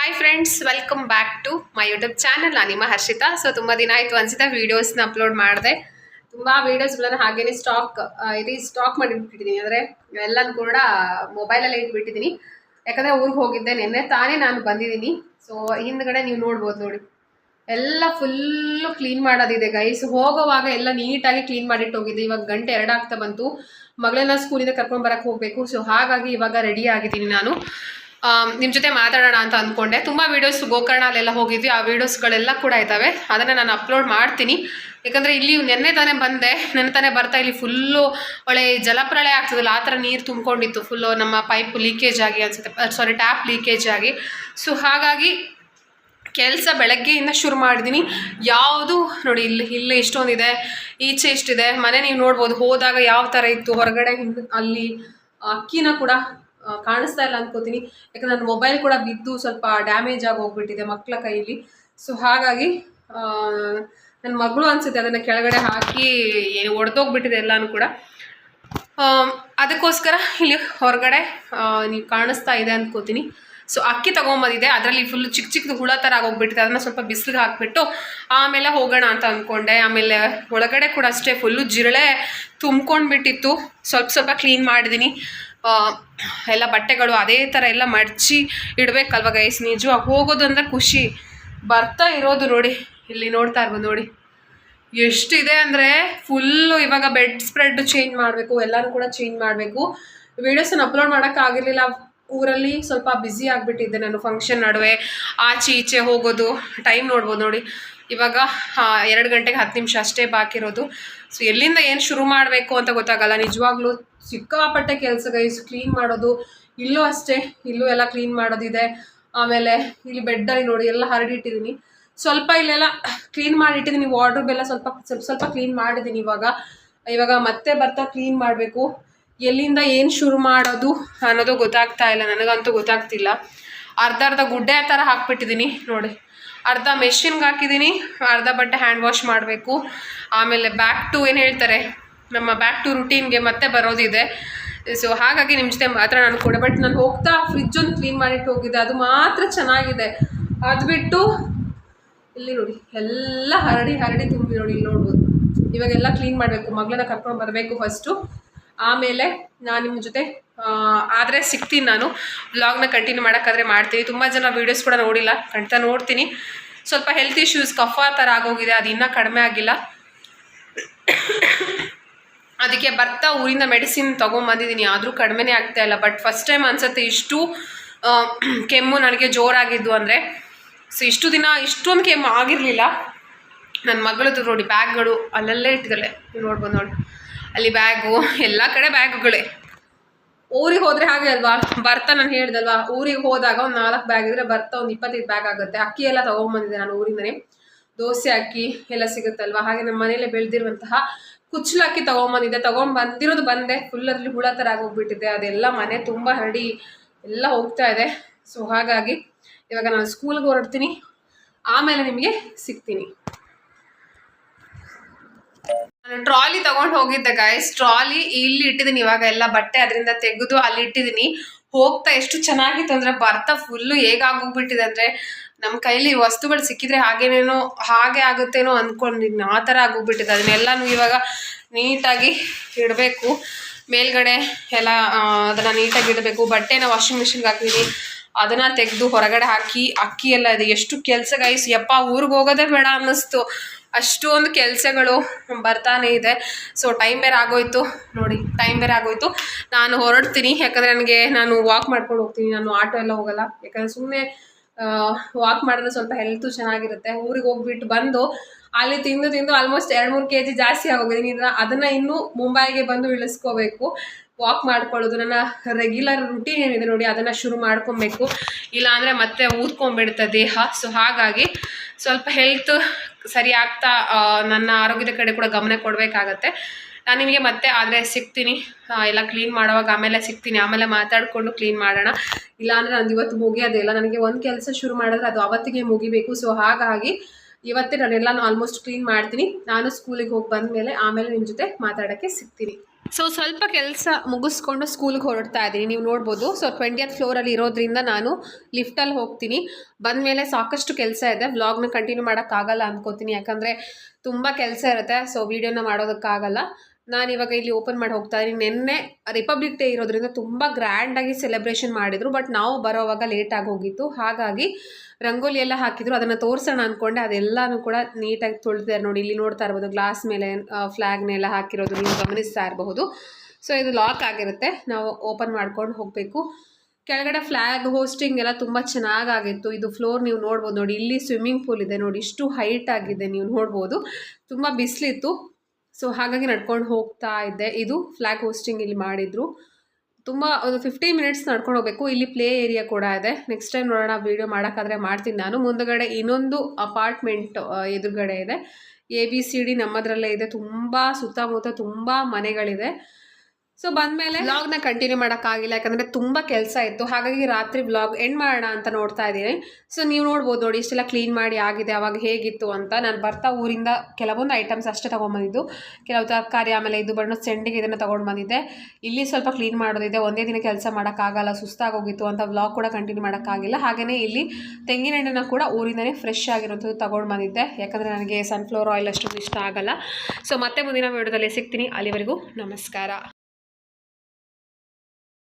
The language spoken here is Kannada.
Hi friends welcome back to my YouTube channel ನಾನು ನಿಮ್ಮ ಹರ್ಷಿತಾ. ಸೊ ತುಂಬ ದಿನ ಆಯಿತು ಅನ್ಸುತ್ತೆ ವೀಡಿಯೋಸ್ನ ಅಪ್ಲೋಡ್ ಮಾಡಿದೆ. ತುಂಬ ವೀಡಿಯೋಸ್ಗಳನ್ನ ಹಾಗೇನೆ ಸ್ಟಾಕ್ ರೀ ಸ್ಟಾಕ್ ಮಾಡಿಬಿಟ್ಟಿದ್ದೀನಿ ಅಂದರೆ ಎಲ್ಲನೂ ಕೂಡ ಮೊಬೈಲಲ್ಲೇ ಇಟ್ಬಿಟ್ಟಿದ್ದೀನಿ ಯಾಕಂದರೆ ಊರಿಗೆ ಹೋಗಿದ್ದೆ ನಿನ್ನೆ ತಾನೇ ನಾನು ಬಂದಿದ್ದೀನಿ ಸೊ ಹಿಂದ್ಗಡೆ ನೀವು ನೋಡ್ಬೋದು ನೋಡಿ. ಎಲ್ಲ ಫುಲ್ಲು ಕ್ಲೀನ್ ಮಾಡೋದಿದೆ ಗೈಸ್ ಹೋಗೋವಾಗ ಎಲ್ಲ ನೀಟಾಗಿ ಕ್ಲೀನ್ ಮಾಡಿಟ್ಟು ಹೋಗಿದ್ದೆ. ಇವಾಗ ಗಂಟೆ ಎರಡಾಗ್ತಾ ಬಂತು. ಮಗಳನ್ನ ಸ್ಕೂಲಿಂದ ಕರ್ಕೊಂಡು ಬರೋಕ್ಕೆ ಹೋಗಬೇಕು. ಸೊ ಹಾಗಾಗಿ ಇವಾಗ ರೆಡಿ ಆಗಿದ್ದೀನಿ ನಾನು. ನಿಮ್ಮ ಜೊತೆ ಮಾತಾಡೋಣ ಅಂತ ಅಂದ್ಕೊಂಡೆ ತುಂಬ ವೀಡಿಯೋಸ್ ಗೋಕರ್ಣಲ್ಲೆಲ್ಲ ಹೋಗಿದ್ವಿ. ಆ ವೀಡಿಯೋಸ್ಗಳೆಲ್ಲ ಕೂಡ ಇದ್ದಾವೆ. ಅದನ್ನು ನಾನು ಅಪ್ಲೋಡ್ ಮಾಡ್ತೀನಿ. ಯಾಕಂದರೆ ಇಲ್ಲಿ ನೆನ್ನೆ ತಾನೇ ಬಂದೆ. ನೆನ್ನೆ ತಾನೇ ಬರ್ತಾ ಇಲ್ಲಿ ಫುಲ್ಲು ಒಳ್ಳೆ ಜಲಪ್ರಳಯ ಆಗ್ತದಲ್ಲ, ಆ ಥರ ನೀರು ತುಂಬಿಕೊಂಡಿತ್ತು. ಫುಲ್ಲು ನಮ್ಮ ಪೈಪ್ ಲೀಕೇಜ್ ಆಗಿ ಅನಿಸುತ್ತೆ. ಸಾರಿ ಟ್ಯಾಪ್ ಲೀಕೇಜ್ ಆಗಿ. ಸೊ ಹಾಗಾಗಿ ಕೆಲಸ ಬೆಳಗ್ಗೆಯಿಂದ ಶುರು ಮಾಡಿದ್ದೀನಿ ಯಾವುದು ನೋಡಿ, ಇಲ್ಲಿ ಇಲ್ಲಿ ಇಷ್ಟೊಂದಿದೆ. ಈಚೆ ಇಷ್ಟಿದೆ. ಮನೆ ನೀವು ನೋಡ್ಬೋದು. ಹೋದಾಗ ಯಾವ ಥರ ಇತ್ತು? ಹೊರಗಡೆ ಹಿಂದೆ ಅಲ್ಲಿ ಅಕ್ಕಿನ ಕೂಡ ಕಾಣಿಸ್ತಾ ಇಲ್ಲ ಅನ್ಕೋತೀನಿ. ಯಾಕಂದ್ರೆ ನನ್ನ ಮೊಬೈಲ್ ಕೂಡ ಬಿದ್ದು ಸ್ವಲ್ಪ ಡ್ಯಾಮೇಜ್ ಆಗಿ ಹೋಗ್ಬಿಟ್ಟಿದೆ ಮಕ್ಕಳ ಕೈಲಿ. ಸೊ ಹಾಗಾಗಿ ನನ್ನ ಮಗಳು ಅನಿಸುತ್ತೆ ಅದನ್ನು ಕೆಳಗಡೆ ಹಾಕಿ ಏನು ಒಡೆದೋಗ್ಬಿಟ್ಟಿದೆ ಎಲ್ಲನೂ ಕೂಡ. ಅದಕ್ಕೋಸ್ಕರ ಇಲ್ಲಿ ಹೊರಗಡೆ ನೀವು ಕಾಣಿಸ್ತಾ ಇದೆ ಅನ್ಕೋತೀನಿ. ಸೊ ಅಕ್ಕಿ ತೊಗೊಂಬಂದಿದೆ. ಅದರಲ್ಲಿ ಫುಲ್ ಚಿಕ್ಕ ಚಿಕ್ಕದು ಹುಳ ಥರ ಆಗೋಗ್ಬಿಟ್ಟಿದೆ. ಅದನ್ನು ಸ್ವಲ್ಪ ಬಿಸಿಲಿಗೆ ಹಾಕ್ಬಿಟ್ಟು ಆಮೇಲೆ ಹೋಗೋಣ ಅಂತ ಅಂದ್ಕೊಂಡೆ ಆಮೇಲೆ ಒಳಗಡೆ ಕೂಡ ಅಷ್ಟೇ ಫುಲ್ಲು ಜಿರಳೆ ತುಂಬ್ಕೊಂಡ್ಬಿಟ್ಟಿತ್ತು. ಸ್ವಲ್ಪ ಸ್ವಲ್ಪ ಕ್ಲೀನ್ ಮಾಡಿದ್ದೀನಿ ಎಲ್ಲ ಬಟ್ಟೆಗಳು ಅದೇ ಥರ ಎಲ್ಲ ಮಡಚಿ ಇಡಬೇಕಲ್ವ ಗೈಸ್ ನಿಜವಾಗಿ ಹೋಗೋದು ಅಂದರೆ ಖುಷಿ. ಬರ್ತಾ ಇರೋದು ನೋಡಿ. ಇಲ್ಲಿ ನೋಡ್ತಾ ಇರ್ಬೋದು ನೋಡಿ. ಎಷ್ಟಿದೆ ಅಂದರೆ ಫುಲ್ಲು ಇವಾಗ ಬೆಡ್ ಸ್ಪ್ರೆಡ್ ಚೇಂಜ್ ಮಾಡಬೇಕು ಎಲ್ಲರೂ ಕೂಡ ಚೇಂಜ್ ಮಾಡಬೇಕು. ವೀಡಿಯೋಸನ್ನು ಅಪ್ಲೋಡ್ ಮಾಡೋಕ್ಕಾಗಿರಲಿಲ್ಲ ಊರಲ್ಲಿ ಸ್ವಲ್ಪ ಬ್ಯುಸಿ ಆಗಿಬಿಟ್ಟಿದ್ದೆ ನಾನು ಫಂಕ್ಷನ್ ನಡುವೆ. ಆಚೆ ಈಚೆ ಹೋಗೋದು ಟೈಮ್ ನೋಡ್ಬೋದು ನೋಡಿ. ಇವಾಗ ಎರಡು ಗಂಟೆಗೆ ಹತ್ತು ನಿಮಿಷ ಅಷ್ಟೇ ಬಾಕಿರೋದು. ಸೊ ಎಲ್ಲಿಂದ ಏನು ಶುರು ಮಾಡಬೇಕು ಅಂತ ಗೊತ್ತಾಗಲ್ಲ. ನಿಜವಾಗ್ಲೂ ಸಿಕ್ಕಾಪಟ್ಟೆ ಕೆಲಸ ಗೈಸ್ ಕ್ಲೀನ್ ಮಾಡೋದು, ಇಲ್ಲೂ ಅಷ್ಟೇ, ಇಲ್ಲೂ ಎಲ್ಲ ಕ್ಲೀನ್ ಮಾಡೋದಿದೆ. ಆಮೇಲೆ ಇಲ್ಲಿ ಬೆಡ್ಡಲ್ಲಿ ನೋಡಿ, ಎಲ್ಲ ಹರಡಿಟ್ಟಿದ್ದೀನಿ ಸ್ವಲ್ಪ ಇಲ್ಲೆಲ್ಲ ಕ್ಲೀನ್ ಮಾಡಿಟ್ಟಿದ್ದೀನಿ ವಾರ್ಡ್ರೋಬ್ ಎಲ್ಲ ಸ್ವಲ್ಪ ಸ್ವಲ್ಪ ಸ್ವಲ್ಪ ಕ್ಲೀನ್ ಮಾಡಿದ್ದೀನಿ ಇವಾಗ. ಇವಾಗ ಮತ್ತೆ ಬರ್ತಾ ಕ್ಲೀನ್ ಮಾಡಬೇಕು. ಎಲ್ಲಿಂದ ಏನು ಶುರು ಮಾಡೋದು ಅನ್ನೋದು ಗೊತ್ತಾಗ್ತಾ ಇಲ್ಲ, ನನಗಂತೂ ಗೊತ್ತಾಗ್ತಿಲ್ಲ. ಅರ್ಧ ಅರ್ಧ ಗುಡ್ಡೆ ಥರ ಹಾಕ್ಬಿಟ್ಟಿದ್ದೀನಿ ನೋಡಿ. ಅರ್ಧ ಮೆಷಿನ್ಗೆ ಹಾಕಿದ್ದೀನಿ ಅರ್ಧ ಬಟ್ಟೆ ಹ್ಯಾಂಡ್ ವಾಶ್ ಮಾಡಬೇಕು. ಆಮೇಲೆ ಬ್ಯಾಕ್ ಟು ಏನು ಹೇಳ್ತಾರೆ? ನಮ್ಮ ಬ್ಯಾಕ್ ಟು ರುಟೀನ್ಗೆ ಮತ್ತೆ ಬರೋದಿದೆ. ಸೊ ಹಾಗಾಗಿ ನಿಮ್ಮ ಜೊತೆ ಮಾತ್ರ ನಾನು ಕೂಡ ಬಟ್ ನಾನು ಹೋಗ್ತಾ ಫ್ರಿಜ್ ಒಂದು ಕ್ಲೀನ್ ಮಾಡಿಟ್ಟು ಹೋಗಿದ್ದೆ. ಅದು ಮಾತ್ರ ಚೆನ್ನಾಗಿದೆ. ಅದು ಬಿಟ್ಟು ಇಲ್ಲಿ ನೋಡಿ, ಎಲ್ಲ ಹರಡಿ ಹರಡಿ ತುಂಬಿ ನೋಡಿ, ಇಲ್ಲಿ ನೋಡ್ಬೋದು. ಇವಾಗೆಲ್ಲ ಕ್ಲೀನ್ ಮಾಡಬೇಕು. ಮಗಳನ್ನ ಕರ್ಕೊಂಡು ಬರಬೇಕು ಫಸ್ಟು ಆಮೇಲೆ ನಾನು ನಿಮ್ಮ ಜೊತೆ ಆದರೆ ಸಿಗ್ತೀನಿ ನಾನು. ವ್ಲಾಗ್ನ ಕಂಟಿನ್ಯೂ ಮಾಡೋಕ್ಕಾದ್ರೆ ಮಾಡ್ತೀನಿ. ತುಂಬ ಜನ ವೀಡಿಯೋಸ್ ಕೂಡ ನೋಡಿಲ್ಲ. ಖಂಡಿತ ನೋಡ್ತೀನಿ. ಸ್ವಲ್ಪ ಹೆಲ್ತ್ ಇಶ್ಯೂಸ್ ಕಫ ಥರ ಆಗೋಗಿದೆ. ಅದು ಇನ್ನೂ ಕಡಿಮೆ ಆಗಿಲ್ಲ. ಅದಕ್ಕೆ ಬರ್ತಾ ಊರಿಂದ ಮೆಡಿಸಿನ್ ತೊಗೊಂಬಂದಿದ್ದೀನಿ. ಆದರೂ ಕಡಿಮೆನೇ ಆಗ್ತಾ ಇಲ್ಲ. ಬಟ್ ಫಸ್ಟ್ ಟೈಮ್ ಅನ್ಸುತ್ತೆ ಇಷ್ಟು ಕೆಮ್ಮು ನನಗೆ ಜೋರಾಗಿದ್ದು ಅಂದರೆ. ಸೊ ಇಷ್ಟು ದಿನ ಇಷ್ಟೊಂದು ಕೆಮ್ಮು ಆಗಿರಲಿಲ್ಲ. ನನ್ನ ಮಗಳದ್ದು ನೋಡಿ, ಬ್ಯಾಗ್ಗಳು ಅಲ್ಲಲ್ಲೇ ಇಟ್ಟಿದ್ದಾಳೆ. ನೋಡ್ಬೋದು ನೋಡಿ. ಅಲ್ಲಿ ಬ್ಯಾಗು, ಎಲ್ಲ ಕಡೆ ಬ್ಯಾಗುಗಳೇ. ಊರಿಗೆ ಹೋದರೆ ಹಾಗೆ ಅಲ್ವಾ? ಬರ್ತಾ ನಾನು ಹೇಳ್ದಲ್ವಾ? ಊರಿಗೆ ಹೋದಾಗ ಒಂದು ನಾಲ್ಕು ಬ್ಯಾಗ್ ಇದ್ರೆ ಬರ್ತಾ ಒಂದು ಇಪ್ಪತ್ತೈದು ಬ್ಯಾಗ್ ಆಗುತ್ತೆ. ಅಕ್ಕಿ ಎಲ್ಲ ತೊಗೊಂಬಂದಿದ್ದೆ ನಾನು ಊರಿಂದನೇ. ದೋಸೆ ಅಕ್ಕಿ ಎಲ್ಲ ಸಿಗುತ್ತಲ್ವಾ? ಹಾಗೆ ನಮ್ಮ ಮನೇಲೆ ಬೆಳೆದಿರುವಂತಹ ಕುಚ್ಚಲ ತಗೊಂಬಂದಿದ್ದೆ. ತೊಗೊಂಬಂದಿದ್ದೆ ತೊಗೊಂಡು ಬಂದಿರೋದು ಬಂದೆ ಫುಲ್ಲರಲ್ಲಿ ಹುಳ ಥರ ಆಗೋಗ್ಬಿಟ್ಟಿದೆ. ಅದೆಲ್ಲ ಮನೆ ತುಂಬ ಹರಡಿ ಎಲ್ಲ ಹೋಗ್ತಾ ಇದೆ. ಸೊ ಹಾಗಾಗಿ ಇವಾಗ ನಾನು ಸ್ಕೂಲ್ಗೆ ಹೊರಡ್ತೀನಿ. ಆಮೇಲೆ ನಿಮಗೆ ಸಿಗ್ತೀನಿ. ನಾನು ಟ್ರಾಲಿ ತಗೊಂಡು ಹೋಗಿದ್ದೆ ಗಾಯ್ಸ್ ಟ್ರಾಲಿ ಇಲ್ಲಿ ಇಟ್ಟಿದ್ದೀನಿ ಇವಾಗ ಎಲ್ಲ ಬಟ್ಟೆ ಅದರಿಂದ ತೆಗೆದು ಅಲ್ಲಿ ಇಟ್ಟಿದ್ದೀನಿ. ಹೋಗ್ತಾ ಎಷ್ಟು ಚೆನ್ನಾಗಿತ್ತು ಅಂದರೆ ಬರ್ತಾ ಫುಲ್ಲು ಹೇಗಾಗೋಗ್ಬಿಟ್ಟಿದೆ ಅಂದರೆ ನಮ್ಮ ಕೈಲಿ ವಸ್ತುಗಳು ಸಿಕ್ಕಿದ್ರೆ ಹಾಗೇನೇನೋ, ಹಾಗೆ ಆಗುತ್ತೇನೋ ಅಂದ್ಕೊಂಡಿದ್ನ ಆ ಥರ ಆಗೋಗ್ಬಿಟ್ಟಿದೆ. ಅದನ್ನೆಲ್ಲನೂ ಇವಾಗ ನೀಟಾಗಿ ಇಡಬೇಕು. ಮೇಲ್ಗಡೆ ಎಲ್ಲ ಅದನ್ನು ನೀಟಾಗಿ ಇಡಬೇಕು. ಬಟ್ಟೆನ ವಾಷಿಂಗ್ ಮಿಷಿನ್ಗೆ ಹಾಕಿದ್ದೀನಿ ಅದನ್ನು ತೆಗೆದು ಹೊರಗಡೆ ಹಾಕಿ, ಅಕ್ಕಿ ಎಲ್ಲ ಇದೆ. ಎಷ್ಟು ಕೆಲಸ ಗೈಸ್ ಯಪ್ಪ, ಊರಿಗೆ ಹೋಗೋದೇ ಬೇಡ ಅನ್ನಿಸ್ತು. ಅಷ್ಟೊಂದು ಕೆಲಸಗಳು ಬರ್ತಾನೆ ಇದೆ. ಸೊ ಟೈಮ್ ಬೇರೆ ಆಗೋಯ್ತು. ನೋಡಿ ಟೈಮ್ ಬೇರೆ ಆಗೋಯ್ತು. ನಾನು ಹೊರಡ್ತೀನಿ. ಯಾಕಂದರೆ ನನಗೆ ನಾನು ವಾಕ್ ಮಾಡ್ಕೊಂಡು ಹೋಗ್ತೀನಿ. ನಾನು ಆಟೋ ಎಲ್ಲ ಹೋಗಲ್ಲ. ಯಾಕಂದರೆ ಸುಮ್ಮನೆ ವಾಕ್ ಮಾಡಿದ್ರೆ ಸ್ವಲ್ಪ ಹೆಲ್ತು ಚೆನ್ನಾಗಿರುತ್ತೆ. ಊರಿಗೆ ಹೋಗ್ಬಿಟ್ಟು ಬಂದು ಅಲ್ಲಿ ತಿಂದು ತಿಂದು ಆಲ್ಮೋಸ್ಟ್ ಎರಡು ಮೂರು ಕೆ ಜಿ ಜಾಸ್ತಿ ಆಗೋಗಿದ್ದೀನಿ ಅದನ್ನು ಇನ್ನೂ ಮುಂಬೈಗೆ ಬಂದು ಇಳಿಸ್ಕೋಬೇಕು. ವಾಕ್ ಮಾಡ್ಕೊಳ್ಳೋದು ನನ್ನ ರೆಗ್ಯುಲರ್ ರುಟೀನ್ ಏನಿದೆ ನೋಡಿ, ಅದನ್ನು ಶುರು ಮಾಡ್ಕೊಬೇಕು. ಇಲ್ಲಾಂದರೆ ಮತ್ತೆ ಊದ್ಕೊಂಡ್ಬಿಡುತ್ತೆ ದೇಹ. ಸೊ ಹಾಗಾಗಿ ಸ್ವಲ್ಪ ಹೆಲ್ತ್ ಸರಿ ಆಗ್ತಾ ನನ್ನ ಆರೋಗ್ಯದ ಕಡೆ ಕೂಡ ಗಮನ ಕೊಡಬೇಕಾಗತ್ತೆ. ನಾನು ನಿಮಗೆ ಮತ್ತೆ ಆದರೆ ಸಿಗ್ತೀನಿ. ಎಲ್ಲ ಕ್ಲೀನ್ ಮಾಡುವಾಗ ಆಮೇಲೆ ಸಿಗ್ತೀನಿ. ಆಮೇಲೆ ಮಾತಾಡಿಕೊಂಡು ಕ್ಲೀನ್ ಮಾಡೋಣ. ಇಲ್ಲಾಂದರೆ ನಂದು ಇವತ್ತು ಮುಗಿಯೋದಿಲ್ಲ ನನಗೆ ಒಂದು ಕೆಲಸ ಶುರು ಮಾಡಿದ್ರೆ ಅದು ಅವತ್ತಿಗೆ ಮುಗಿಬೇಕು. ಸೊ ಹಾಗಾಗಿ ಇವತ್ತೇ ನಾನೆಲ್ಲ ಆಲ್ಮೋಸ್ಟ್ ಕ್ಲೀನ್ ಮಾಡ್ತೀನಿ. ನಾನು ಸ್ಕೂಲಿಗೆ ಹೋಗಿ ಬಂದಮೇಲೆ ಆಮೇಲೆ ನಿಮ್ಮ ಜೊತೆ ಮಾತಾಡೋಕ್ಕೆ ಸಿಗ್ತೀನಿ. ಸೊ ಸ್ವಲ್ಪ ಕೆಲಸ ಮುಗಿಸ್ಕೊಂಡು ಸ್ಕೂಲ್ಗೆ ಹೊರಡ್ತಾ ಇದ್ದೀನಿ ನೀವು ನೋಡ್ಬೋದು. ಸೊ ಟ್ವೆಂಟಿಯತ್ ಫ್ಲೋರಲ್ಲಿ ಇರೋದ್ರಿಂದ ನಾನು ಲಿಫ್ಟಲ್ಲಿ ಹೋಗ್ತೀನಿ. ಬಂದ ಮೇಲೆ ಸಾಕಷ್ಟು ಕೆಲಸ ಇದೆ. ವ್ಲಾಗ್ನ ಕಂಟಿನ್ಯೂ ಮಾಡೋಕ್ಕಾಗಲ್ಲ ಅಂದ್ಕೋತೀನಿ ಯಾಕಂದರೆ ತುಂಬ ಕೆಲಸ ಇರುತ್ತೆ. ಸೊ ವೀಡಿಯೋನ ಮಾಡೋದಕ್ಕಾಗಲ್ಲ. ನಾನು ಇವಾಗ ಇಲ್ಲಿ ಓಪನ್ ಮಾಡಿ ಹೋಗ್ತಾ ಇದ್ದೀನಿ. ನಿನ್ನೆ ರಿಪಬ್ಲಿಕ್ ಡೇ ಇರೋದ್ರಿಂದ ತುಂಬ ಗ್ರ್ಯಾಂಡಾಗಿ ಸೆಲೆಬ್ರೇಷನ್ ಮಾಡಿದರು ಬಟ್ ನಾವು ಬರೋವಾಗ ಲೇಟಾಗಿ ಹೋಗಿತ್ತು. ಹಾಗಾಗಿ ರಂಗೋಲಿ ಎಲ್ಲ ಹಾಕಿದ್ರು. ಅದನ್ನು ತೋರಿಸೋಣ ಅಂದ್ಕೊಂಡೆ ಅದೆಲ್ಲನೂ ಕೂಡ ನೀಟಾಗಿ ತೊಳೆದಿದ್ದಾರೆ ನೋಡಿ. ಇಲ್ಲಿ ನೋಡ್ತಾ ಇರ್ಬೋದು ಗ್ಲಾಸ್ ಮೇಲೆ ಫ್ಲ್ಯಾಗ್ನೆಲ್ಲ ಹಾಕಿರೋದು. ನೀವು ಗಮನಿಸ್ತಾ ಇರಬಹುದು. ಸೊ ಇದು ಲಾಕ್ ಆಗಿರುತ್ತೆ. ನಾವು ಓಪನ್ ಮಾಡ್ಕೊಂಡು ಹೋಗಬೇಕು. ಕೆಳಗಡೆ ಫ್ಲ್ಯಾಗ್ ಹೋಸ್ಟಿಂಗ್ ಎಲ್ಲ ತುಂಬ ಚೆನ್ನಾಗಾಗಿತ್ತು. ಇದು ಫ್ಲೋರ್ ನೀವು ನೋಡ್ಬೋದು ನೋಡಿ. ಇಲ್ಲಿ ಸ್ವಿಮ್ಮಿಂಗ್ ಪೂಲ್ ಇದೆ ನೋಡಿ. ಇಷ್ಟು ಹೈಟ್ ಆಗಿದೆ ನೀವು ನೋಡ್ಬೋದು. ತುಂಬ ಬಿಸಿಲಿತ್ತು. ಸೊ ಹಾಗಾಗಿ ನಡ್ಕೊಂಡು ಹೋಗ್ತಾ ಇದ್ದೆ. ಇದು ಫ್ಲ್ಯಾಗ್ ಹೋಸ್ಟಿಂಗ್ ಇಲ್ಲಿ ಮಾಡಿದರು. ತುಂಬ ಒಂದು ಫಿಫ್ಟೀನ್ ಮಿನಿಟ್ಸ್ ನಡ್ಕೊಂಡು ಹೋಗಬೇಕು. ಇಲ್ಲಿ ಪ್ಲೇ ಏರಿಯಾ ಕೂಡ ಇದೆ. ನೆಕ್ಸ್ಟ್ ಟೈಮ್ ನೋಡೋಣ ವೀಡಿಯೋ ಮಾಡೋಕ್ಕಾದ್ರೆ ಮಾಡ್ತೀನಿ ನಾನು. ಮುಂದಗಡೆ ಇನ್ನೊಂದು ಅಪಾರ್ಟ್ಮೆಂಟ್ ಎದುರುಗಡೆ ಇದೆ. ಎ ಬಿ ಸಿ ಡಿ ನಮ್ಮದರಲ್ಲೇ ಇದೆ. ತುಂಬ ಸುತ್ತಮುತ್ತ ತುಂಬ ಮನೆಗಳಿದೆ. ಸೊ ಬಂದಮೇಲೆ ವ್ಲಾಗ್ನ ಕಂಟಿನ್ಯೂ ಮಾಡೋಕ್ಕಾಗಿಲ್ಲ, ಯಾಕಂದರೆ ತುಂಬ ಕೆಲಸ ಇತ್ತು. ಹಾಗಾಗಿ ರಾತ್ರಿ ವ್ಲಾಗ್ ಎಂಡ್ ಮಾಡೋಣ ಅಂತ ನೋಡ್ತಾ ಇದ್ದೀನಿ. ಸೊ ನೀವು ನೋಡ್ಬೋದು ನೋಡಿ, ಇಷ್ಟೆಲ್ಲ ಕ್ಲೀನ್ ಮಾಡಿ ಆಗಿದೆ, ಅವಾಗ ಹೇಗಿತ್ತು ಅಂತ. ನಾನು ಬರ್ತಾ ಊರಿಂದ ಕೆಲವೊಂದು ಐಟಮ್ಸ್ ಅಷ್ಟೇ ತೊಗೊಂಬಂದಿದ್ದು ಕೆಲವು ತರಕಾರಿ, ಆಮೇಲೆ ಇದು ಬಣ್ಣ ಸೆಂಡಿಗೆ ಇದನ್ನು ತೊಗೊಂಡು ಬಂದಿದ್ದೆ ಇಲ್ಲಿ ಸ್ವಲ್ಪ ಕ್ಲೀನ್ ಮಾಡೋದಿದೆ. ಒಂದೇ ದಿನ ಕೆಲಸ ಮಾಡೋಕ್ಕಾಗಲ್ಲ, ಸುಸ್ತಾಗೋಗಿತ್ತು ಅಂತ ವ್ಲಾಗ್ ಕೂಡ ಕಂಟಿನ್ಯೂ ಮಾಡೋಕ್ಕಾಗಿಲ್ಲ. ಹಾಗೆಯೇ ಇಲ್ಲಿ ತೆಂಗಿನ ಎಣ್ಣೆನ ಕೂಡ ಊರಿಂದನೇ ಫ್ರೆಶ್ ಆಗಿರೋಂಥದ್ದು ತೊಗೊಂಡು ಬಂದಿದ್ದೆ ಯಾಕಂದರೆ ನನಗೆ ಸನ್ಫ್ಲವರ್ ಆಯಿಲ್ ಅಷ್ಟೊಂದು ಇಷ್ಟ ಆಗಲ್ಲ. ಸೊ ಮತ್ತೆ ಮುಂದಿನ ವಿಡಿಯೋದಲ್ಲಿ ಸಿಗ್ತೀನಿ. ಅಲ್ಲಿವರೆಗೂ ನಮಸ್ಕಾರ.